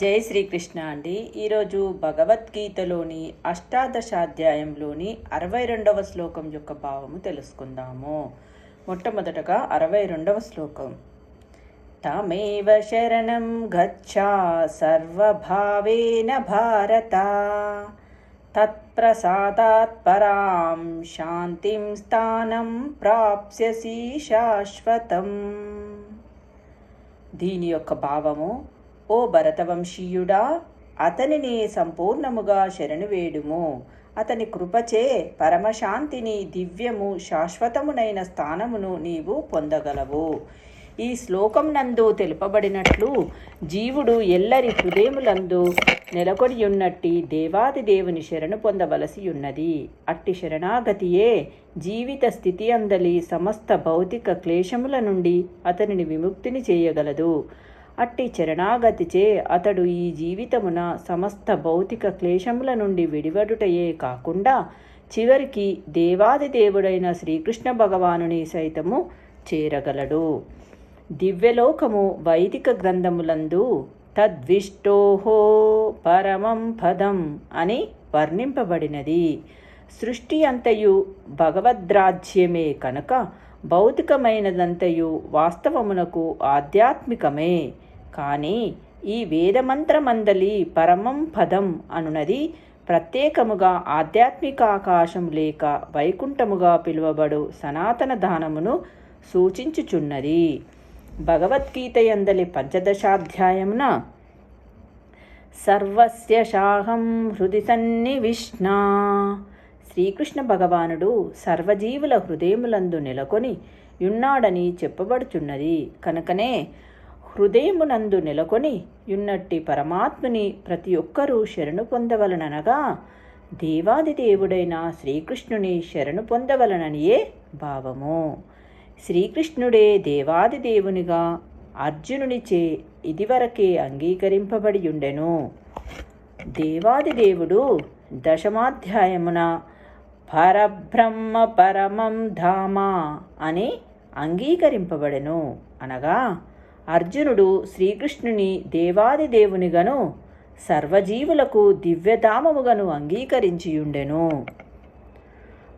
జై శ్రీకృష్ణ అండి. ఈరోజు భగవద్గీతలోని అష్టాదశాధ్యాయంలోని అరవై రెండవ శ్లోకం యొక్క భావము తెలుసుకుందాము. మొట్టమొదటగా అరవై రెండవ శ్లోకం. తమేవ శరణం గచ్చా సర్వభావేన భారత. తత్ప్రసాదాత్ పరాం శాంతిం స్థానం ప్రాప్స్యసి శాశ్వతం. దీని యొక్క భావము ఓ భరతవంశీయుడా అతనిని సంపూర్ణముగా శరణు వేడుము. అతని కృపచే పరమశాంతిని దివ్యము శాశ్వతమునైన స్థానమును నీవు పొందగలవు. ఈ శ్లోకం నందు తెలుపబడినట్లు జీవుడు ఎల్లరి హృదయములందు నెలకొనియున్నట్టి దేవాది దేవుని శరణు పొందవలసి ఉన్నది అట్టి శరణాగతియే జీవిత స్థితి అందలి సమస్త భౌతిక క్లేశముల నుండి అతనిని విముక్తిని చేయగలదు. అట్టి చరణాగతిచే అతడు ఈ జీవితమున సమస్త భౌతిక క్లేశముల నుండి విడివడుటయే కాకుండా చివరికి దేవాది దేవుడైన శ్రీకృష్ణ భగవానుని సైతము చేరగలడు. దివ్యలోకము వైదిక గ్రంథములందు తద్విష్టోహో పరమం పదం అని వర్ణింపబడినది. సృష్టి అంతయు భగవద్రాజ్యమే కనుక భౌతికమైనదంతయు వాస్తవమునకు ఆధ్యాత్మికమే. కానీ ఈ వేదమంత్రమందలి పరమం పదం అనునది ప్రత్యేకముగా ఆధ్యాత్మిక ఆకాశం లేక వైకుంఠముగా పిలువబడు సనాతన దానమును సూచించుచున్నది. భగవద్గీత ఎందలి పంచదశాధ్యాయమున సర్వస్య శాహం హృది సన్నివిష్ణా. శ్రీకృష్ణ భగవానుడు సర్వజీవుల హృదయములందు నెలకొని ఉన్నాడని చెప్పబడుచున్నది. కనుకనే హృదయమునందు నెలకొని యున్నట్టి పరమాత్ముని ప్రతి ఒక్కరూ శరణు పొందవలననగా దేవాది దేవుడైన శ్రీకృష్ణుని శరణు పొందవలననియే భావము. శ్రీకృష్ణుడే దేవాది దేవునిగా అర్జునునిచే ఇదివరకే అంగీకరింపబడి ఉండెను దేవాది దేవుడు దశమాధ్యాయమున పరబ్రహ్మ పరమం ధామ అని అంగీకరింపబడెను అనగా అర్జునుడు శ్రీకృష్ణుని దేవాదిదేవునిగను సర్వజీవులకు దివ్యధామముగను అంగీకరించియుండెను.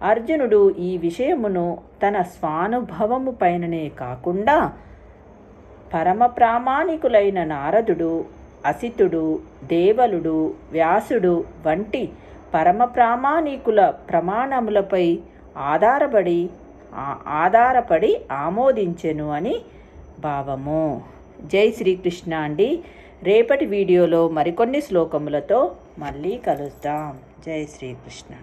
అర్జునుడు ఈ విషయమును తన స్వానుభవము పైననే కాకుండా పరమ ప్రామాణికులైన నారదుడు అసితుడు దేవలుడు వ్యాసుడు వంటి పరమ ప్రామాణికుల ప్రమాణములపై ఆధారపడి ఆధారపడి ఆమోదించెను అని భావము. జై శ్రీకృష్ణ అండి. రేపటి వీడియోలో మరికొన్ని శ్లోకములతో మళ్ళీ కలుద్దాం. జై శ్రీకృష్ణ.